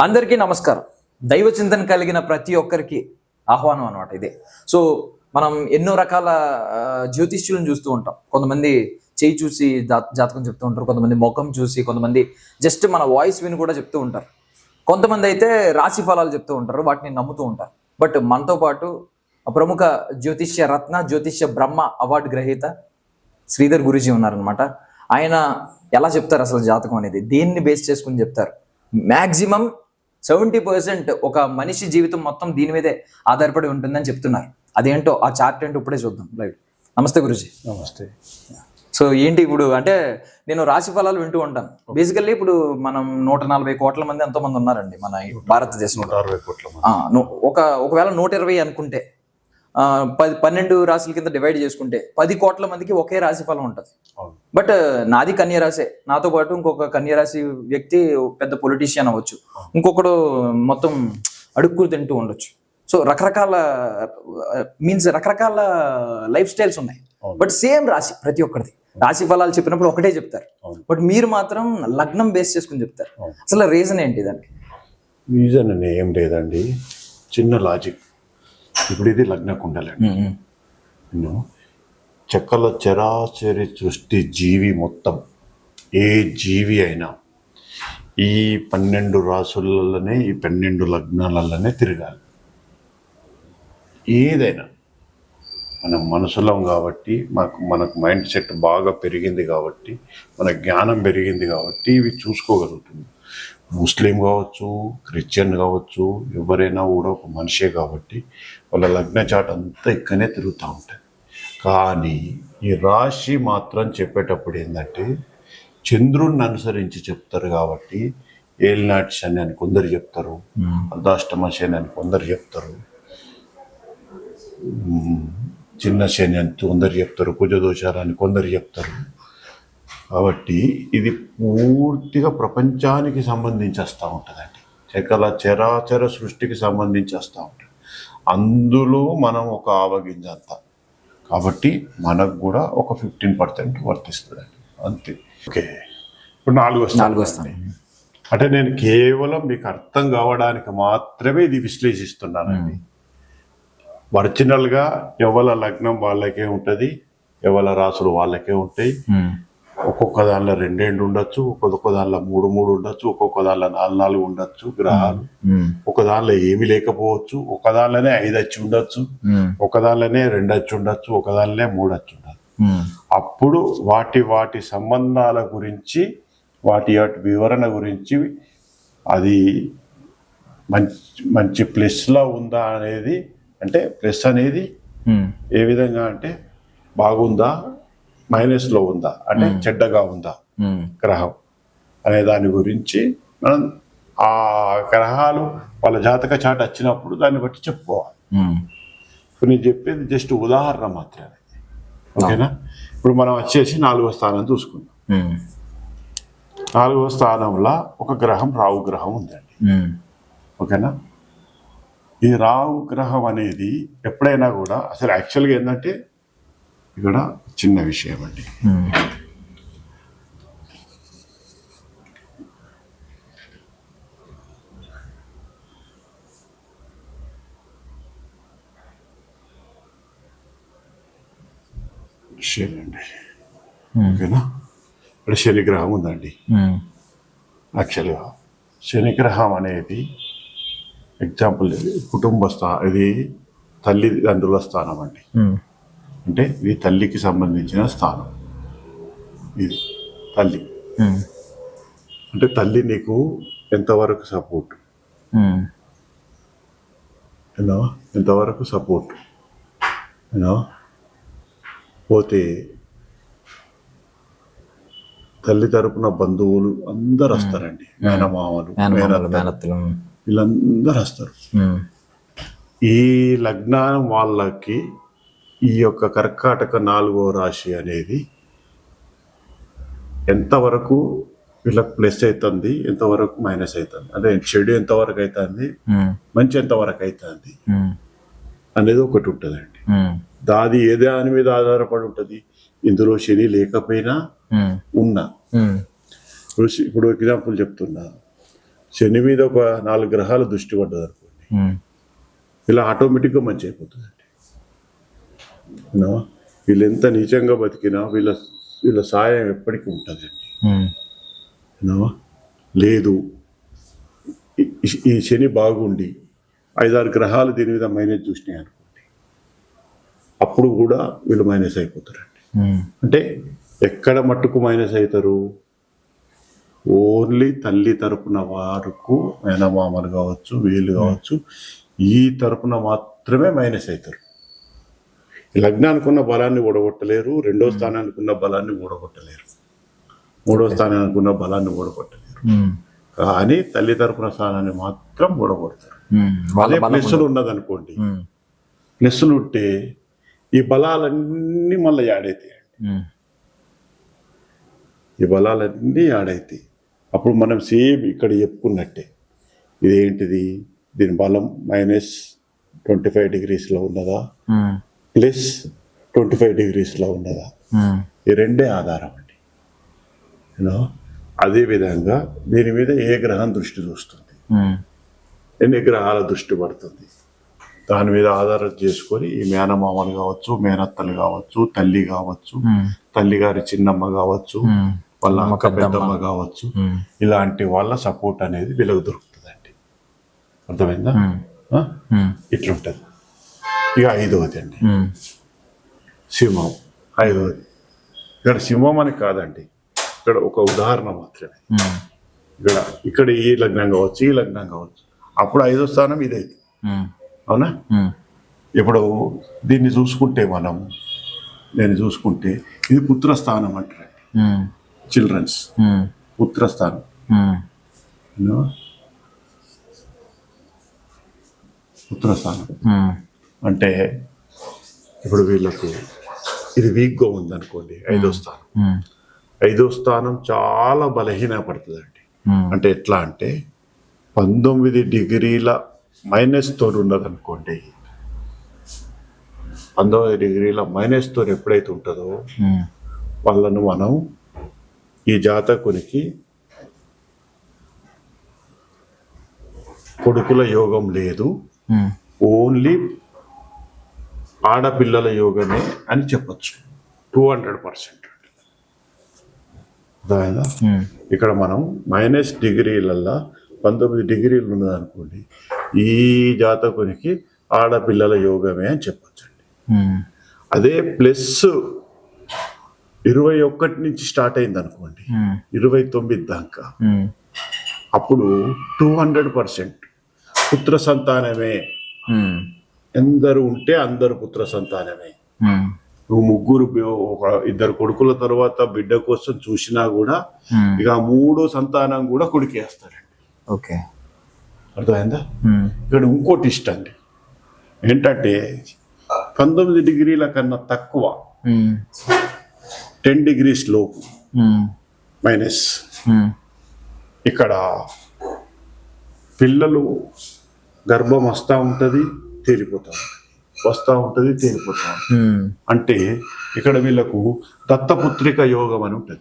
అందరికీ నమస్కారం. దైవ చింతన కలిగిన ప్రతి ఒక్కరికి ఆహ్వానం అనమాట ఇదే. సో మనం ఎన్నో రకాల జ్యోతిష్యులను చూస్తూ ఉంటాం. కొంతమంది చేయి చూసి జాతకం చెప్తూ ఉంటారు కొంతమంది ముఖం చూసి కొంతమంది జస్ట్ మన వాయిస్ విని కూడా చెప్తూ ఉంటారు. కొంతమంది అయితే రాశి ఫలాలు చెప్తూ ఉంటారు వాటిని నమ్ముతూ ఉంటారు. బట్ మనతో పాటు ప్రముఖ జ్యోతిష్య రత్న జ్యోతిష్య బ్రహ్మ అవార్డు గ్రహీత శ్రీధర్ గురుజీ ఉన్నారనమాట ఆయన ఎలా చెప్తారు అసలు జాతకం అనేది? దేన్ని బేస్ చేసుకుని చెప్తారు? మ్యాక్సిమం సెవెంటీ పర్సెంట్ ఒక మనిషి జీవితం మొత్తం దీని మీదే ఆధారపడి ఉంటుందని చెప్తున్నారు. అదేంటో ఆ చార్ట్ ఏంటో ఇప్పుడే చూద్దాం. రైట్ నమస్తే గురుజీ. నమస్తే. సో ఏంటి ఇప్పుడు అంటే నేను రాశి ఫలాలు వింటూ ఉంటాను. బేసికల్లీ ఇప్పుడు మనం నూట నలభై కోట్ల మంది ఎంతో మంది ఉన్నారండి మన భారతదేశంలో. ఒక ఒకవేళ నూట ఇరవై అనుకుంటే పది పన్నెండు రాశుల కింద డివైడ్ చేసుకుంటే పది కోట్ల మందికి ఒకే రాశి ఫలం ఉంటుంది. బట్ నాది కన్య రాశే నాతో పాటు ఇంకొక కన్య రాశి వ్యక్తి పెద్ద పొలిటీషియన్ అవ్వచ్చు. ఇంకొకడు మొత్తం అడుక్కులు తింటూ ఉండొచ్చు. సో రకరకాల మీన్స్ రకరకాల లైఫ్ స్టైల్స్ ఉన్నాయి. బట్ సేమ్ రాశి ప్రతి ఒక్కరిది రాశి ఫలాలు చెప్పినప్పుడు ఒకటే చెప్తారు. బట్ మీరు మాత్రం లగ్నం బేస్ చేసుకుని చెప్తారు. అసలు రీజన్ ఏంటి దానికి రీజన్ అని ఏం లేదండి. చిన్న లాజిక్ ఇప్పుడు ఇది లగ్న కుండలండి నేను చెక్కల చరాచరి సృష్టి జీవి మొత్తం ఏ జీవి అయినా ఈ పన్నెండు రాసులలోనే ఈ పన్నెండు లగ్నాలలోనే తిరగాలి. ఏదైనా మనం మనసులం కాబట్టి మాకు మనకు మైండ్ సెట్ బాగా పెరిగింది కాబట్టి మన జ్ఞానం పెరిగింది కాబట్టి ఇవి చూసుకోగలుగుతుంది ముస్లిం కావచ్చు క్రిస్టియన్ కావచ్చు ఎవరైనా కూడా ఒక మనిషే కాబట్టి వాళ్ళ లగ్న చాట్ అంతా ఇక్కడనే తిరుగుతూ ఉంటుంది కానీ ఈ రాశి మాత్రం చెప్పేటప్పుడు ఏంటంటే చంద్రుణ్ణి అనుసరించి చెప్తారు కాబట్టి ఏలినాటి శని అని కొందరు చెప్తారు అర్ధాష్టమ శని అని కొందరు చెప్తారు చిన్న శని అని కొందరు చెప్తారు కుజదోషాలు అని కొందరు చెప్తారు. కాబట్టి ఇది పూర్తిగా ప్రపంచానికి సంబంధించి వస్తూ ఉంటుందండి. చకల చరాచర సృష్టికి సంబంధించి వస్తూ ఉంటుంది. అందులో మనం ఒక ఆవగింజ అంతా కాబట్టి మనకు కూడా ఒక ఫిఫ్టీన్ పర్సెంట్ వర్తిస్తుందండి. అంతే. ఓకే. ఇప్పుడు నాలుగు వస్తాయి. నాలుగు వస్తాయి. అంటే నేను కేవలం మీకు అర్థం కావడానికి మాత్రమే ఇది విశ్లేషిస్తున్నానండి. ఒరిజినల్గా ఎవల లగ్నం వాళ్ళకే ఉంటుంది ఎవల రాసులు వాళ్ళకే ఉంటాయి. ఒక్కొక్క దానిలో రెండేండు ఉండొచ్చు ఒక్కొక్క దానిలో మూడు మూడు ఉండొచ్చు ఒక్కొక్క దానిలో నాలుగు నాలుగు ఉండొచ్చు గ్రహాలు. ఒక దానిలో ఏమీ లేకపోవచ్చు ఒక దానిలోనే ఐదు వచ్చి ఉండొచ్చు ఒక దానిలోనే రెండు వచ్చి ఉండొచ్చు ఒక దానిలో మూడు వచ్చి ఉండొచ్చు. అప్పుడు వాటి వాటి సంబంధాల గురించి వాటి వాటి వివరణ గురించి అది మంచి మంచి ప్లస్లో ఉందా అనేది అంటే ప్లస్ అనేది ఏ విధంగా అంటే బాగుందా మైనస్లో ఉందా? అంటే చెడ్డగా ఉందా గ్రహం? అనే దాని గురించి మనం ఆ గ్రహాలు వాళ్ళ జాతక చాట వచ్చినప్పుడు దాన్ని బట్టి చెప్పుకోవాలి. ఇప్పుడు నేను చెప్పేది జస్ట్ ఉదాహరణ మాత్రమే. ఓకేనా? ఇప్పుడు మనం వచ్చేసి నాలుగో స్థానం చూసుకుందాం. నాలుగో స్థానంలో ఒక గ్రహం రావు గ్రహం ఉందండి. ఓకేనా? ఈ రావు గ్రహం అనేది ఎప్పుడైనా కూడా అసలు యాక్చువల్గా ఏంటంటే ఇక్కడ చిన్న విషయం అండి. శని అండి. ఓకేనా? ఇక్కడ శని గ్రహం ఉందండి యాక్చువల్గా శనిగ్రహం అనేది ఎగ్జాంపుల్ ఇది కుటుంబ స్థా ఇది తల్లిదండ్రుల స్థానం అండి. అంటే ఇది తల్లికి సంబంధించిన స్థానం. ఇది తల్లి. అంటే తల్లి నీకు ఎంతవరకు సపోర్ట్ యూనో ఎంతవరకు సపోర్ట్ యూనో పోతే తల్లి తరపున బంధువులు అందరు వస్తారండి. మేనమామలు మేనత్తలు. వీళ్ళందరూ వస్తారు. ఈ లగ్నం వాళ్ళకి ఈ యొక్క కర్కాటక నాలుగో రాశి అనేది ఎంతవరకు వీళ్ళకి ప్లస్ అవుతుంది ఎంతవరకు మైనస్ అవుతుంది అంటే చెడు ఎంతవరకు అవుతుంది. మంచి ఎంతవరకు అవుతుంది. అనేది ఒకటి ఉంటుందండి. దాది ఏ దాని మీద ఆధారపడి ఉంటుంది ఇందులో శని లేకపోయినా. ఉన్నా. ఇప్పుడు ఇప్పుడు ఎగ్జాంపుల్ చెప్తున్నా శని మీద ఒక నాలుగు గ్రహాలు దృష్టి పడ్డది అనుకోండి ఇలా ఆటోమేటిక్గా మంచి అయిపోతుందండి విన్నావా? వీళ్ళు ఎంత నీచంగా బతికినా వీళ్ళ వీళ్ళ సాయం ఎప్పటికీ ఉంటుందండి. ఉమ్, విన్నావా? లేదు. ఈ- శని బాగుండి ఐదారు గ్రహాలు దీని మీద మైనస్ చూసినాయి అనుకోండి అప్పుడు కూడా వీళ్ళు మైనస్ అయిపోతారండి. అంటే ఎక్కడ మట్టుకు మైనస్ అవుతారు? ఓన్లీ తల్లి తరపున వారుకు మేనమామలు కావచ్చు వీళ్ళు కావచ్చు ఈ తరపున మాత్రమే మైనస్ అవుతారు. లగ్నానికి ఉన్న బలాన్ని ఓడగొట్టలేరు రెండో స్థానానికి ఉన్న బలాన్ని ఓడగొట్టలేరు మూడో స్థానానికి ఉన్న బలాన్ని ఓడగొట్టలేరు కానీ తల్లి తరపున స్థానాన్ని మాత్రం ఓడగొడతారు అదే ప్లస్సులు ఉన్నదనుకోండి. ప్లస్సులు ఉంటే ఈ బలాలన్నీ మళ్ళీ యాడైతాయి ఉమ్, ఈ బలాలన్నీ ఆడైతాయి అప్పుడు మనం సేమ్ ఇక్కడ చెప్పుకున్నట్టే ఇదేంటిది? దీని బలం మైనస్ ట్వంటీ ఫైవ్ డిగ్రీస్లో ఉన్నదా? ప్లస్ ట్వంటీ ఫైవ్ డిగ్రీస్లో ఉన్నదా ఉమ్, ఈ రెండే ఆధారం అండి. యూనో అదేవిధంగా దీని మీద ఏ గ్రహం దృష్టి చూస్తుంది? ఉమ్, ఎన్ని గ్రహాల దృష్టి పడుతుంది? దాని మీద ఆధారం చేసుకొని ఈ మేనమామలు కావచ్చు మేనత్తలు కావచ్చు తల్లి కావచ్చు ఉమ్, తల్లి గారి చిన్నమ్మ కావచ్చు వాళ్ళ అమ్మ అక్క పెద్దమ్మ. కావచ్చు ఇలాంటి వాళ్ళ సపోర్ట్ అనేది వీళ్ళకి దొరుకుతుందండి. అర్థమైందా? ఇట్లుంటది. ఇక ఐదవది అండి. సింహం. ఐదవది. ఇక్కడ సింహం అని కాదండి. ఇక్కడ ఒక ఉదాహరణ మాత్రమే. ఇక్కడ ఇక్కడ ఈ లగ్నం కావచ్చు ఈ లగ్నం కావచ్చు అప్పుడు ఐదో స్థానం ఉమ్, అవునా? ఇప్పుడు దీన్ని చూసుకుంటే మనం నేను చూసుకుంటే ఇది పుత్రస్థానం అంటారు ఉమ్, చిల్డ్రన్స్. పుత్రస్థానం? పుత్రస్థానం. అంటే ఇప్పుడు వీళ్ళకు ఇది వీక్గా ఉందనుకోండి ఐదో స్థానం. ఐదో స్థానం చాలా బలహీన పడుతుందండి అంటే ఎట్లా అంటే పంతొమ్మిది డిగ్రీల మైనస్ తోటి ఉన్నదనుకోండి పంతొమ్మిది డిగ్రీల మైనస్ తోటి ఎప్పుడైతే ఉంటుందో వాళ్ళను మనం ఈ జాతకునికి కొడుకుల యోగం లేదు. ఓన్లీ ఆడపిల్లల యోగమే అని చెప్పొచ్చు. టూ హండ్రెడ్ పర్సెంట్ ఇక్కడ మనం మైనస్ డిగ్రీలల్లా పంతొమ్మిది డిగ్రీలు ఉన్నదనుకోండి ఈ జాతకునికి ఆడపిల్లల యోగమే అని చెప్పొచ్చండి ఉమ్, అదే ప్లస్ ఇరవై ఒక్కటి నుంచి స్టార్ట్ అయింది అనుకోండి ఉమ్, ఇరవై తొమ్మిది దాకా. ఉమ్, అప్పుడు టూ హండ్రెడ్ పర్సెంట్ పుత్ర సంతానమే. ఎందరు ఉంటే అందరు పుత్ర సంతానమే. ఉమ్, నువ్వు ముగ్గురు ఒక ఇద్దరు కొడుకుల తర్వాత బిడ్డ కోసం చూసినా కూడా ఉమ్, ఇక మూడో సంతానం కూడా కొడుకేస్తారండి ఓకే అర్థమైందా? ఉమ్, ఇక్కడ ఇంకోటి ఇష్టం అండి. ఏంటంటే పంతొమ్మిది డిగ్రీల కన్నా తక్కువ టెన్ డిగ్రీస్ లోపు మైనస్. ఇక్కడ పిల్లలు గర్భం వస్తూ ఉంటుంది. తేలిపోతూ. వస్తూ ఉంటుంది తేలిపోతూ. అంటే ఇక్కడ వీళ్ళకు దత్తపుత్రిక యోగం అని ఉంటుంది.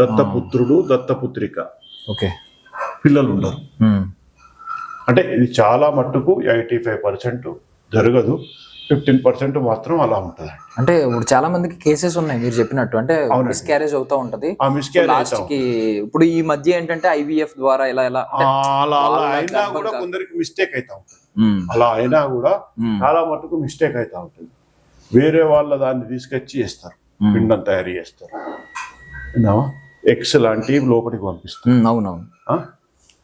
దత్తపుత్రుడు దత్తపుత్రిక. ఓకే. పిల్లలు ఉండరు అంటే ఇది చాలా మట్టుకు ఎయిటీ ఫైవ్ పర్సెంట్ జరగదు. ఫిఫ్టీన్ పర్సెంట్ మాత్రం అలా ఉంటుంది అంటే ఇప్పుడు చాలా మందికి కేసెస్ ఉన్నాయి మీరు చెప్పినట్టు. అంటే. మిస్క్యారేజ్ అవుతా ఉంటది. లాస్ట్కి ఇప్పుడు ఈ మధ్య ఏంటంటే ఐవీఎఫ్ ద్వారా ఇలా ఇలా అలా అలా వాళ్ళ అయినా కూడా కాదు. కొందరికి మిస్టేక్ అవుతా ఉంటుంది. అలా అయినా కూడా చాలా మటుకు మిస్టేక్ అవుతా ఉంటుంది. వేరే వాళ్ళ దాన్ని తీసుకొచ్చి చేస్తారు మ్మ్. పిండం తయారు చేస్తారు? ఎగ్స్ లాంటివి లోపలికి పంపిస్తారు. ఉమ్, అవునవును?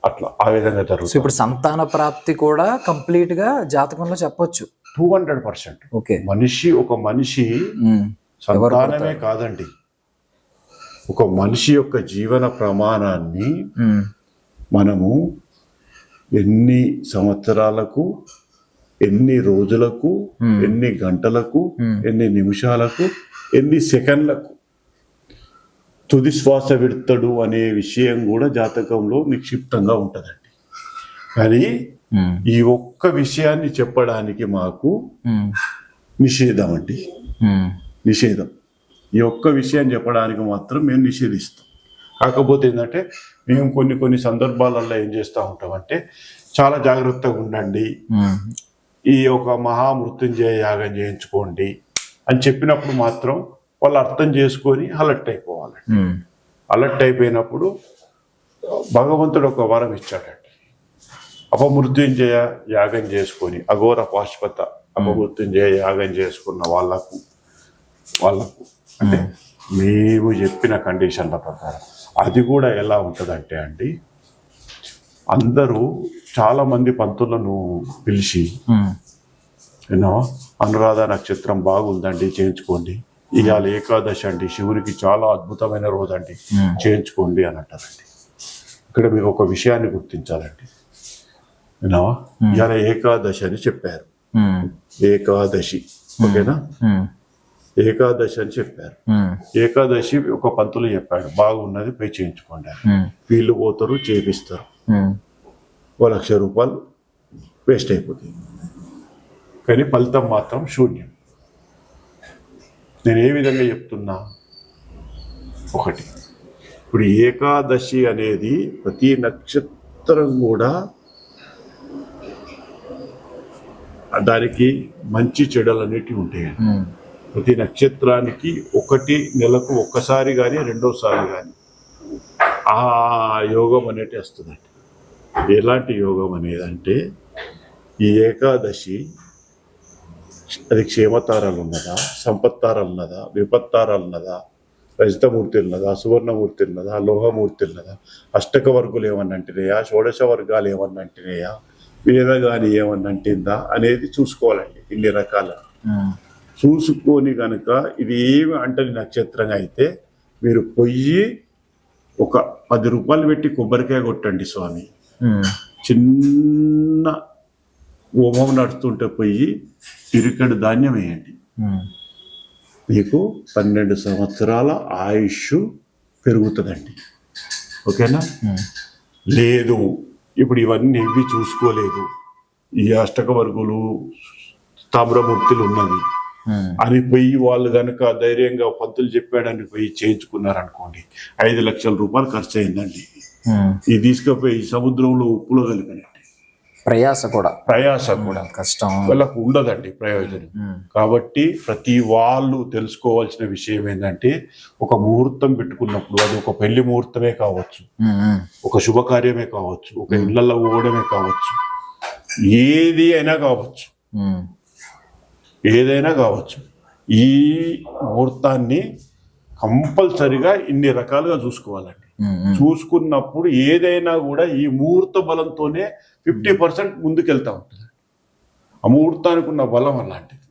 అట్లా ఆ విధంగా జరుగుతుంది. ఇప్పుడు సంతాన ప్రాప్తి కూడా కంప్లీట్గా జాతకంలో చెప్పొచ్చు. Two hundred percent okay. మనిషి ఒక మనిషి సంతానమే కాదండి. ఒక మనిషి యొక్క జీవన ప్రమాణాన్ని మనము ఎన్ని సంవత్సరాలకు ఎన్ని రోజులకు. ఎన్ని గంటలకు. ఎన్ని నిమిషాలకు ఎన్ని సెకండ్లకు తుది శ్వాస విడతడు అనే విషయం కూడా జాతకంలో నిక్షిప్తంగా ఉంటుందండి. కానీ ఈ ఒక్క విషయాన్ని చెప్పడానికి మాకు ఉమ్, నిషేధం అండి ఉమ్, నిషేధం. ఈ ఒక్క విషయం చెప్పడానికి మాత్రం మేము నిషేధిస్తాం. కాకపోతే ఏంటంటే మేము కొన్ని కొన్ని సందర్భాలలో ఏం చేస్తూ ఉంటామంటే చాలా జాగ్రత్తగా ఉండండి. ఈ ఒక మహామృత్యుంజయ యాగం చేయించుకోండి అని చెప్పినప్పుడు మాత్రం వాళ్ళు అర్థం చేసుకొని అలర్ట్ అయిపోవాలి అలర్ట్ అయిపోయినప్పుడు భగవంతుడు ఒక వరం ఇచ్చాడండి అపమృత్యుంజయ యాగం చేసుకొని అఘోర పాశుపత అపమృత్యుంజయ యాగం చేసుకున్న వాళ్ళకు వాళ్ళకు అంటే మేము. చెప్పిన కండిషన్ల ప్రకారం. అది కూడా ఎలా ఉంటుందంటే అండి అందరూ చాలా మంది పంతులను పిలిచి ఏమో అనురాధ నక్షత్రం బాగుందండి చేయించుకోండి. ఇవాళ ఏకాదశి అండి శివునికి చాలా అద్భుతమైన రోజు అండి. చేయించుకోండి అని అంటారండి. ఇక్కడ మీరు ఒక విషయాన్ని గుర్తించాలండి. విన్నావా? ఇవాళ ఏకాదశి అని చెప్పారు. ఏకాదశి. ఓకేనా? ఏకాదశి అని చెప్పారు. ఏకాదశి ఒక పంతులు చెప్పాడు. బాగున్నది పోయి చేయించుకోండి వీళ్ళు పోతారు చేపిస్తారు. ఓ లక్ష రూపాయలు వేస్ట్ అయిపోతుంది కానీ ఫలితం మాత్రం శూన్యం. నేను ఏ విధంగా చెప్తున్నా? ఒకటి. ఇప్పుడు ఏకాదశి అనేది ప్రతి నక్షత్రం కూడా దానికి మంచి చెడులు అనేటివి ఉంటాయి ప్రతి నక్షత్రానికి ఒకటి నెలకు ఒక్కసారి కానీ రెండోసారి కానీ ఆ యోగం అనేది వస్తుందండి. ఎలాంటి యోగం అనేది అంటే ఈ ఏకాదశి అది క్షేమతారాలు ఉన్నదా సంపత్తారాలు ఉన్నదా విపత్తారాలు ఉన్నదా రజితమూర్తి ఉన్నదా సువర్ణమూర్తి ఉన్నదా లోహమూర్తి ఉన్నదా అష్టక వర్గులు ఏమన్నా అంటినాయా షోడశ వర్గాలు ఏమన్నా అంటినాయా వేదగాని ఏమన్నా అంటిందా అనేది చూసుకోవాలండి ఇన్ని రకాల. చూసుకొని కనుక ఇది ఏమి అంటని నక్షత్రంగా అయితే మీరు పొయ్యి ఒక పది రూపాయలు పెట్టి కొబ్బరికాయ కొట్టండి స్వామి. చిన్న హోమం నడుస్తుంటే పోయి పిరికెడు ధాన్యం వేయండి. మీకు పన్నెండు సంవత్సరాల ఆయుష్ పెరుగుతుందండి. ఓకేనా? లేదు. ఇప్పుడు ఇవన్నీ ఇవి చూసుకోలేదు. ఈ అష్టక వర్గులు తామ్రమూర్తులు ఉన్నది. ఉమ్, అని పోయి వాళ్ళు గనక ధైర్యంగా పంతులు చెప్పాడని పోయి చేయించుకున్నారనుకోండి ఐదు లక్షల రూపాయలు ఖర్చు అయిందండి. ఇది తీసుకుపోయి సముద్రంలో ఉప్పులో కలిపినట్టు. ప్రయాస కూడా. ప్రయాస కూడా. కష్టం. వాళ్ళకు ఉండదండి ప్రయోజనం. కాబట్టి ప్రతి వాళ్ళు తెలుసుకోవాల్సిన విషయం ఏంటంటే ఒక ముహూర్తం పెట్టుకున్నప్పుడు అది ఒక పెళ్ళి ముహూర్తమే కావచ్చు. ఒక శుభకార్యమే కావచ్చు. ఒక ఇళ్ళలో పోవడమే కావచ్చు. ఏది అయినా కావచ్చు. ఏదైనా కావచ్చు. ఈ ముహూర్తాన్ని కంపల్సరిగా ఇన్ని రకాలుగా చూసుకోవాలండి. చూసుకున్నప్పుడు ఏదైనా కూడా ఈ ముహూర్త బలంతోనే ఫిఫ్టీ పర్సెంట్ ముందుకెళ్తా ఉంటుంది. ఆ ముహూర్తానికి ఉన్న బలం అలాంటిది.